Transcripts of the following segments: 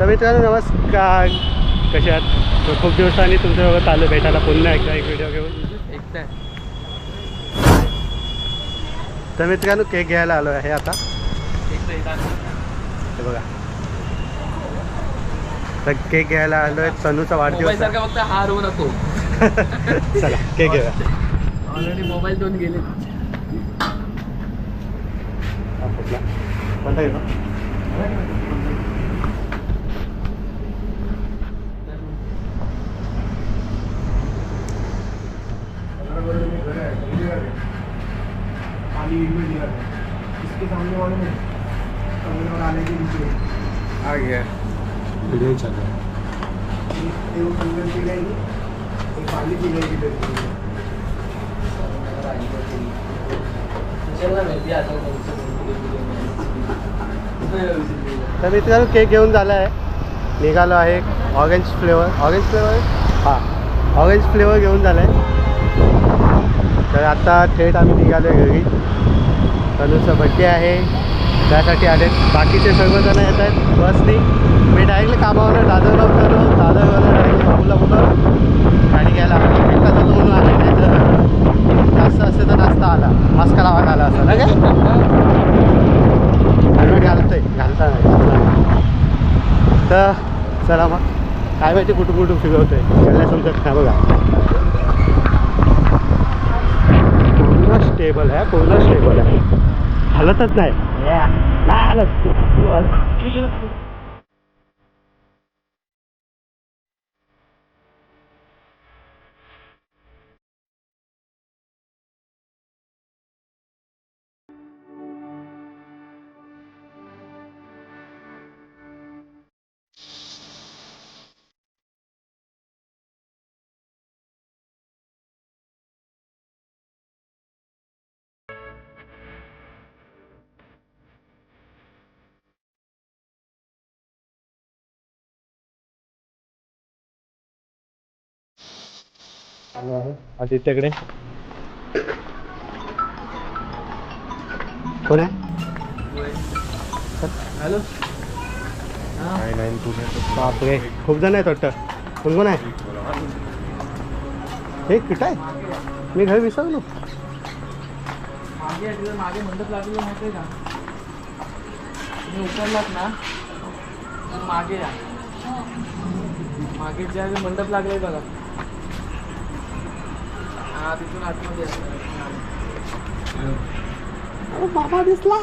तर मित्रांनो नमस्कार. कसे आहात? खूप दिवसांनी तुमच्यासोबत आलो भेटायला पुन्हा एकदा एक व्हिडिओ घेऊन. एकटा तर मित्रांनो केक घ्यायला आलो आहे आता. हे बघा. तर केक घ्यायला आलो आहे तनूचा वाढदिवस फक्त हार होऊ नको. चला केक घेऊया. ऑलरेडी मोबाईल दोन गेले? कोणता घेऊ इसके सामने वाले में कमरे और आने के नीचे हा घ्या व्हिडिओ चालू आहे एक एक वो कंगन पी जाएगी एक पानी पी जाएगी फिर तर मित्रांनो केक घेऊन झाला आहे निघालो आहे ऑरेंज फ्लेवर ऑरेंज फ्लेवर हां. ऑरेंज फ्लेवर घेऊन झाला आहे तर आता थेट आम्ही निघालो आहे घरी. तनुचा बड्डे आहे. त्यासाठी आले. बाकीचे सर्वजण येत आहेत बसनी मी डायरेक्टली कामावर दादरला उतरलो. दादरवाला डायरेक्ट बाबूला बोललो. आणि घ्यायला एकटा जातो म्हणून आले नाही तर. जास्त असते तर नाश्ता आला. मास्क लावायला आला असं. ना काय तर चला मग. काय माहिती कुठं कुठं फिरवतोय. त्याला समजत नाही. बघा. पूर्ण स्टेबल आहे? पूर्ण स्टेबल आहे? हलतच नाही. नाही हलत आदित्यकडे कोण आहे? हॅलो. नाही नाही पुण्यात बापरे खूप जण आहेत वाटतं. कोण कोण आहे? हे कुठं आहे मी घर विसरलो. मागे तिथं मागे मंडप लागलेलं माहिती आहे का? तुम्ही उतरलात ना तर मागे या. मागे ज्या मंडप लागलाय बघा. या. बाबा दिसला.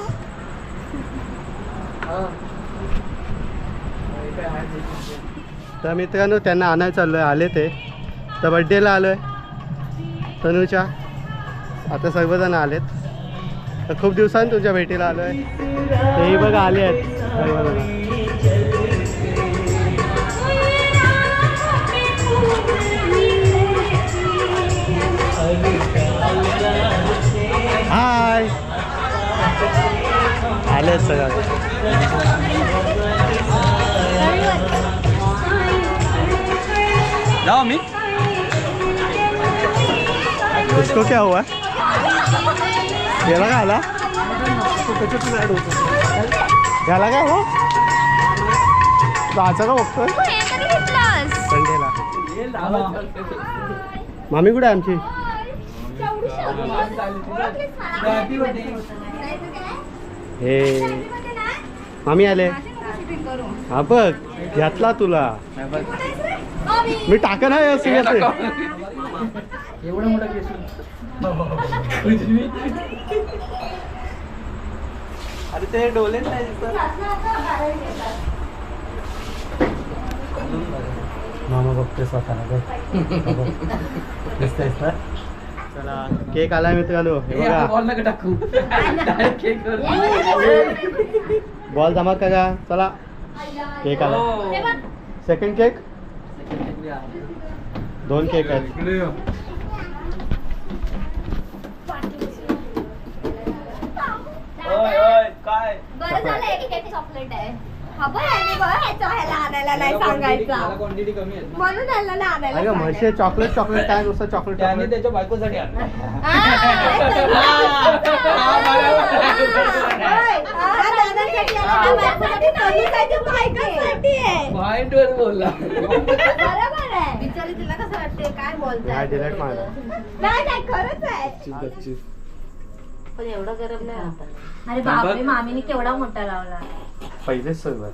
तर मित्रांनो त्यांना आणायला चाललो आहे आले ते. तर बड्डेला आलो आहे तनूच्या. आता सर्वजण आलेत. तर खूप दिवसांनी तुमच्या भेटीला आलो आहे तेही बघा आले आहेत सर्वजण. आले सगळं. जाऊ मी. इसको क्या हुआ? याला काय आला? याला काय हो जायचं का बघतोय? हे संडेला. हे. मामी कुठे आहे आमची? birthday. हे. मामी आले. हा बघ घेतला तुला. मी टाक येते एवढं मोठं केस अरे ते डोले नाही दिसत. मामा बघते स्वतःला बघ. दिसतंयस ना चला केक आलाय मित्रांनो हे बघा बॉल नका टाकू डायरेक्ट केक कर बॉल जमा करा चला केक आला हो. सेकंड केक दोन केक आहेत इकडे ये. ओय ओय काय बरं झालं एक एक चॉकलेट आहे हा बघ. ह्याला आणायला नाही सांगायचा. क्वांटिटी कमी आहे म्हणून ह्याला नाही आणायला अगं म्हशी सांगायचं. चॉकलेट चॉकलेट काय नुसतं चॉकलेट त्याने त्याच्या बायकोसाठी आणलं. हा, हा, बरोबर. हा, वर बोलला. बिचारी तिला कसं वाटते काय बोलताय? नाही, delete मारला. नाही नाही खरंच आहे. पण एवढं गरम नाही होत अरे बापरे मामीने केवढा मोठा लावला. पहिलेच सुरुवात.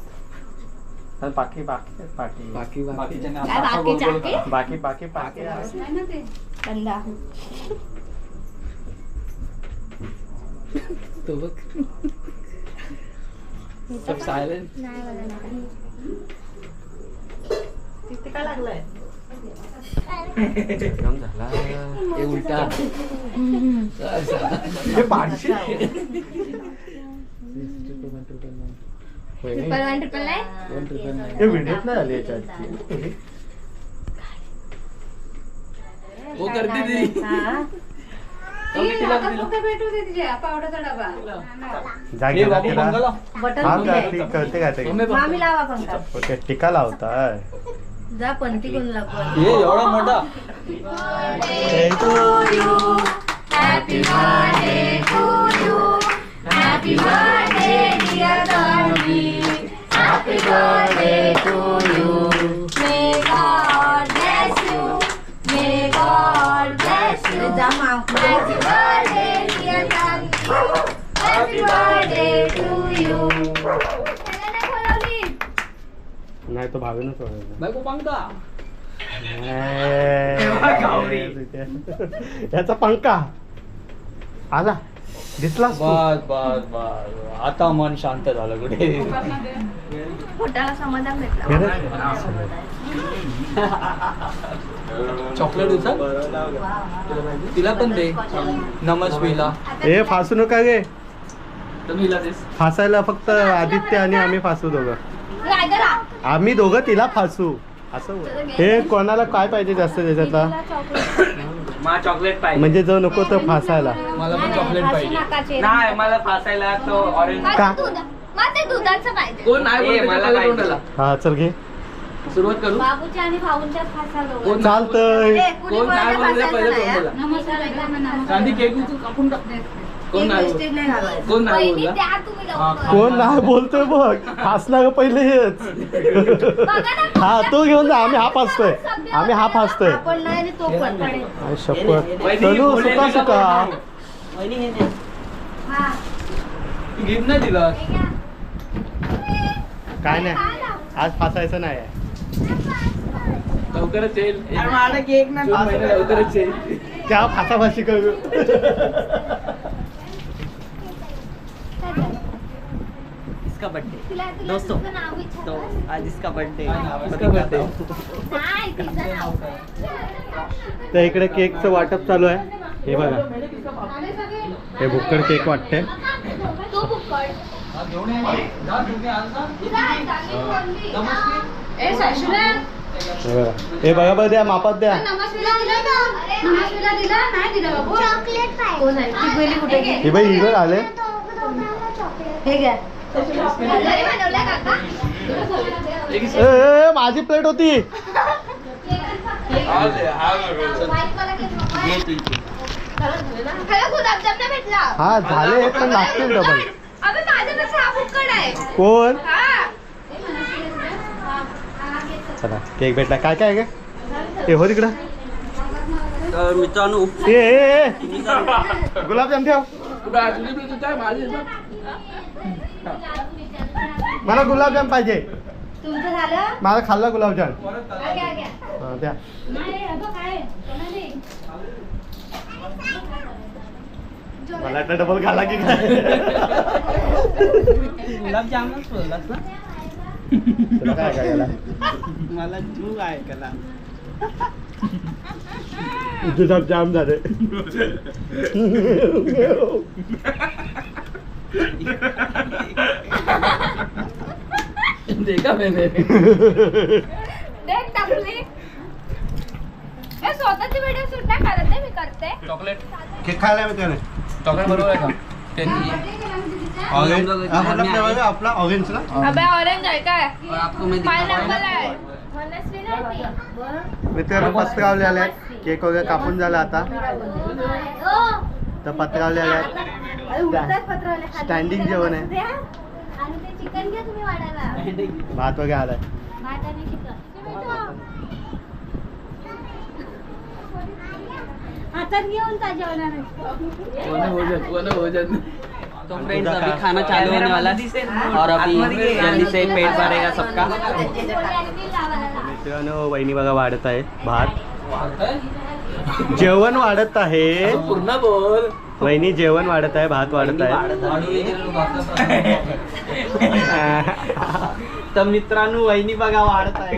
आणि बाकी बाकी पाठी बाकी बाकी. काय बाकी चाकी बाकी बाकी बाकी. कंदा तो. बघ. सब सायलेंट नाही मला नाही तिथे काय लागलंय? झाला. हे उलटा. पाचशे ट्रिपल वन ट्रिपल नाही हे व्हिडिओच नाही आले याच्या आधी. वो करते ती ओके, तिला दिलं. भेटू दे। तिच्या पावडरचा डबा जा घेऊन बाबू तिला. मंगला बटन कुठे का आहे? ती कळते का ते मम्मी मामी लावा पंखा। ओके टीका लावताय जा पंती कोण लागतो हे एवढा मोठा? Happy birthday to you. Happy birthday, dear Dolly. Happy birthday to you. May God bless you. May God bless you. Happy birthday, dear Dolly. Happy birthday to you. नाही तो ओरडला. बायको. गावरी. याचा पंखा आला दिसलास तू? बस बस बस आता मन शांत झालं कुठे पोटाला समाधान भेटला. हे रे. चॉकलेट उचल तिला पण दे. नमस्वीला. ए फासू नका गे. फासायला फक्त आदित्य आणि आम्ही फासू दोघं. आम्ही दोघं तिला फासू. असं बोल. हे कोणाला काय पाहिजे जास्त त्याच्यातला? मला चॉकलेट पाहिजे. म्हणजे जो नको तो फासायला. मला पण चॉकलेट पाहिजे. नाही मला फासायला तो ऑरेंज का? दुधाचं पाहिजे. कोण नाही ए, मला. हा चल घे. सुरुवात करू? बाबूच्या आणि भाऊंच्या फासा दोघं. कोण चालतंय. कुणी पहिले ना, चांदी केक कापून टाक. कोण नाही वेस्टेज बोललं? नाही घालायचं कोण नाही वहिनी बोलला द्या तुम्ही हा, लवकर. कोण नाही बोलतोय बघ. फासला ग पहिले हेच? बघा ना, हा तो घेऊन जा. आम्ही हा फासतोय आम्ही हा फासतोय आपण नाही आणि तो पण आई शपथ. वहिनी, चलू सुका का सुका. हा, तू गिफ्ट नाही दिला. हे घ्या. काय नाही. आज फासायचं नाही आहे. लवकरच येईल. मला केक नाही महिना लवकरच येईल. त्या फासाफाशी करू. इसका बर्थडे दोस्तों. तो आज इसका बर्थडे. तर इकडे केकचं वाटप चालू आहे. हे बघा. हे भुक्कड केक वाटते तू. हे बघा. हे बघा द्या मापात द्या. ती. हे बाई हिवर आले हे घ्या. ए, माझी प्लेट होती. हा झाले पण लागतील डबल कोण? चला केक भेटला. काय काय आहे का हे हो तिकडं. तर मित्रांनो. गुलाबजाम ठेव. मला गुलाबजाम पाहिजे. मला खाल्ला गुलाबजाम. हा, द्या? मला वाटलं डबल खाला की काय गुलाबजामच बोललास ना? तुला काय? मला तू काय कला गुलाबजाम झाले देखा मैंने देख टाकली ए, स्वतःची व्हिडिओ शूट नाही करत आहे, मी करते चॉकलेट। केक खायला मी त्याने चॉकलेट बरोबर आहे का ऑरेंज। हा, flavor आपला ऑरेंज ना? अबे ऑरेंज आहे काय आपको मैं पायनॅपल आहे मित्रांनो पत्रावले आले केक वगैरे कापून झाला आता. तर पत्रावले आले खाली. स्टँडिंग जेवण आहे. द्या. आणि ते चिकन चिकन घ्या तुम्ही वाढायला भात वगैरे आलाय. भात आणि चिकन हातात घेऊन का जेवणार तो फ्रेंड्स अभी खाना चालू होने वाला है। और अभी जल्दी से पेट भरेगा सबका। मित्रांनो वहिनी बघा वाढत आहे. भात. जेवण वाढत आहे. पूर्ण बोल. वहिनी जेवण वाढत आहे भात वाढत आहे. तर मित्रांनो वहिनी बघा वाढत आहे.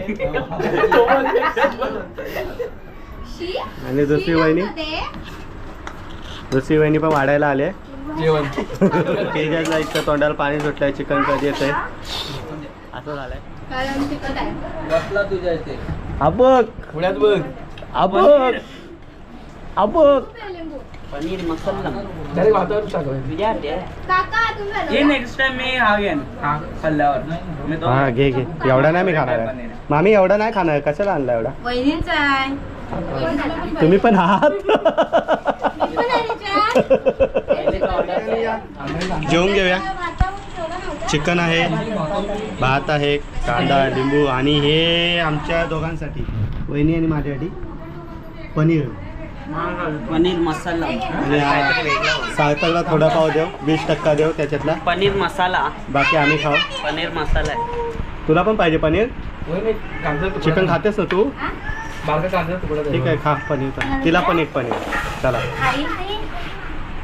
आणि दुसरी वहिनी? दुसरी वहिनी पण वाढायला आले. जेवण. तेजाला इतकं तोंडाला पाणी सुटलंय चिकन कधी येतंय? असं झालंय. कारण चिकन आहे. बसला तुझ्या इथे अबक पुण्यात बघ. अबक अबक लिंबू पनीर. मसाला. डायरेक्ट वातावरण टाकलं काका तुम्ही ये नेक्स्ट टाइम मी हा घेईन हा खाल्ल्यावर. मी तो हा घे घे. एवढा नाही मी खाणार आहे. मामी एवढा नाही खाणार. कशाला आणला एवढा? वहिनींचा आहे. तुम्ही पण आहात. जेवून घेऊया. चिकन आहे भात आहे कांदा लिंबू आणि हे आमच्या दोघांसाठी वहिनी आणि माझ्यासाठी पनीर. पनीर मसाला. सार्थकला थोडा पाव देव वीस टक्का देव त्याच्यातला. पनीर मसाला. बाकी आम्ही खाऊ. पनीर मसाला आहे. तुला पण पाहिजे पनीर? चिकन खातेस ना तू. ठीक आहे खा पनीर पण. तिला पण एक पनीर. चला.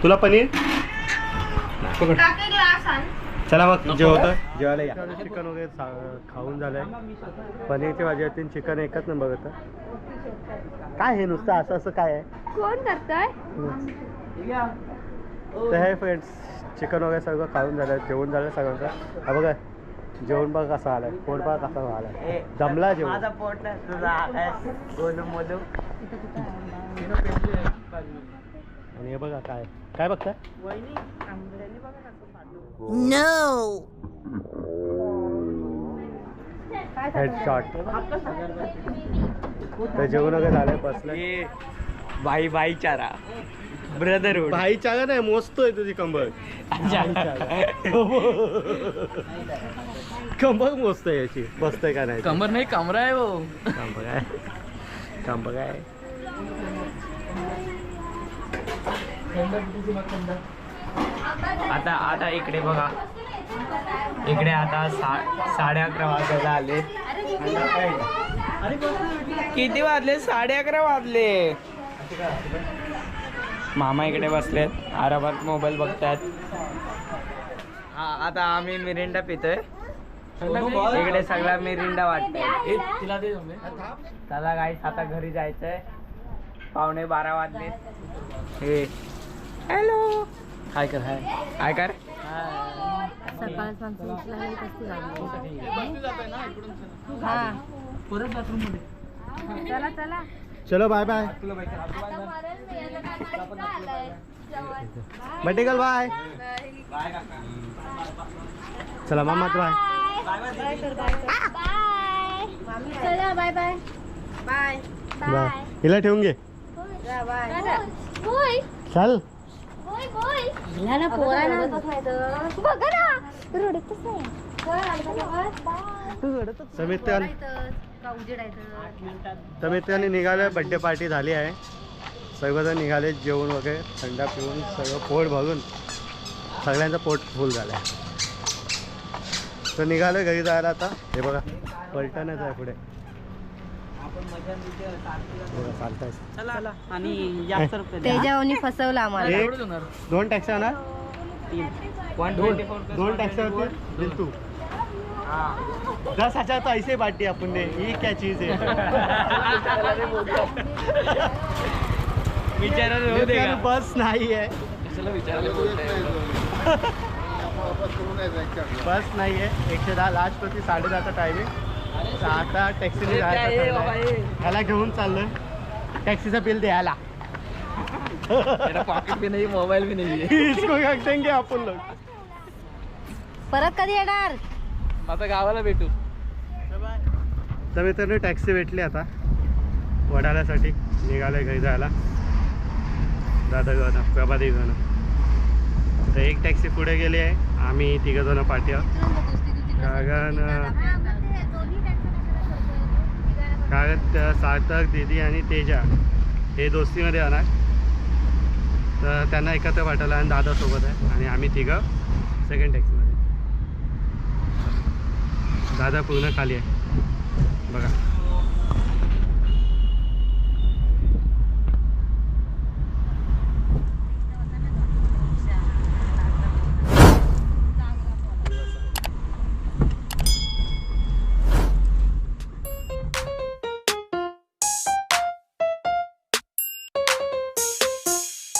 तुला पनीर? चला मग जेवतं. जेवायला या. चिकन वगैरे सा- खाऊन झालंय. पनीरची भाजी होती चिकन एकच नंबर होतं काय हे नुसतं असं असं काय आहे? कोण करतोय? तर हे फ्रेंड्स चिकन वगैरे सगळं खाऊन झालं जेवण झालं सगळ्यांचं. हा बघा जेवण बघ कसं आलाय. पोट बघ कसा आलाय. जमला जेवण माझा पोट आणि हे बघा काय काय बघताय हेडशॉट तर जेवण वगैरे झालंय बसलं ये बाई बाई चारा. ब्रदरहुड भाईचारा नाही मोजतोय तुझी कंबर कंबर मोजतोय याची. बसतोय का नाही? कमर नाही कमरा आहे वो कंबर काय कंबर काय आता आता इकडे बघा. इकडे आता सा साडे अकरा वाजायला आले. किती वाजले? साडे अकरा वाजले. मामा इकडे बसलेत. आरामात मोबाईल बघतात हा आता आम्ही मिरिंडा पितोय. इकडे सगळा मिरिंडा वाटतोय. चला गाई आता घरी जायचंय. पावणे बारा वाजले. हे. हॅलो हाय कर हाय. काय कर. सकाळ हा. परत बाथरूममध्ये. चला चला. चलो बाय बाय बटेकल बाय चला मामा बाय चला बाय बाय बाय बाय हिला ठेवून घे. बोय चल. बोय बोय हिला ना पोरांना बघा ना रडतच नाही समित्यान निघालं बड्डे पार्टी झाली आहे. सर्वजण निघाले जेवण वगैरे थंडा पिऊन सगळं पोट भरून सगळ्यांचं पोट फुल झालं आहे तर निघालं घरी जायला आता. हे बघा पलटणच आहे पुढे. चला. आणि जास्त रुपये फसवलं आम्हाला. एक होणार दोन टॅक्सी वन ट्वेंटी फोर दोन टॅक्सीवरती दिल तू दस हजार तो ऐसे बांटी अपन ने ये क्या चीज है मित्रांनो, का? बस नाही आहे? बस नाही आहे. एकशे दहा लास्ट होती. साडे दहाचा टायमिंग आता टॅक्सीने. ह्याला घेऊन चाललोय. टॅक्सीचं बिल द्यायला. तेरा पॉकेट भी नाही मोबाईल भी नाही इसको रख देंगे आपण लोग परत कधी येणार? आता गावाला भेटू. तर मित्रांनो टॅक्सी भेटली आता. वडाल्यासाठी निघाले घरी जायला. दादा गण प्रभादेवी गण तर एक टॅक्सी पुढे गेली आहे. आम्ही तिघं जण पाठी आहोत. कारण अं, हा, मग ते दोन्ही त्यांचं कशाला ठरतोय? तिघांना पण. कारण त्या सार्थक दिदी आणि तेजा हे दोस्तीमध्ये येणार तर त्यांना एकत्र पाठवलं आणि दादासोबत आहे आणि आम्ही तिघं सेकंड टॅक्सीमध्ये दादा पूर्ण खाली आहे. बघा.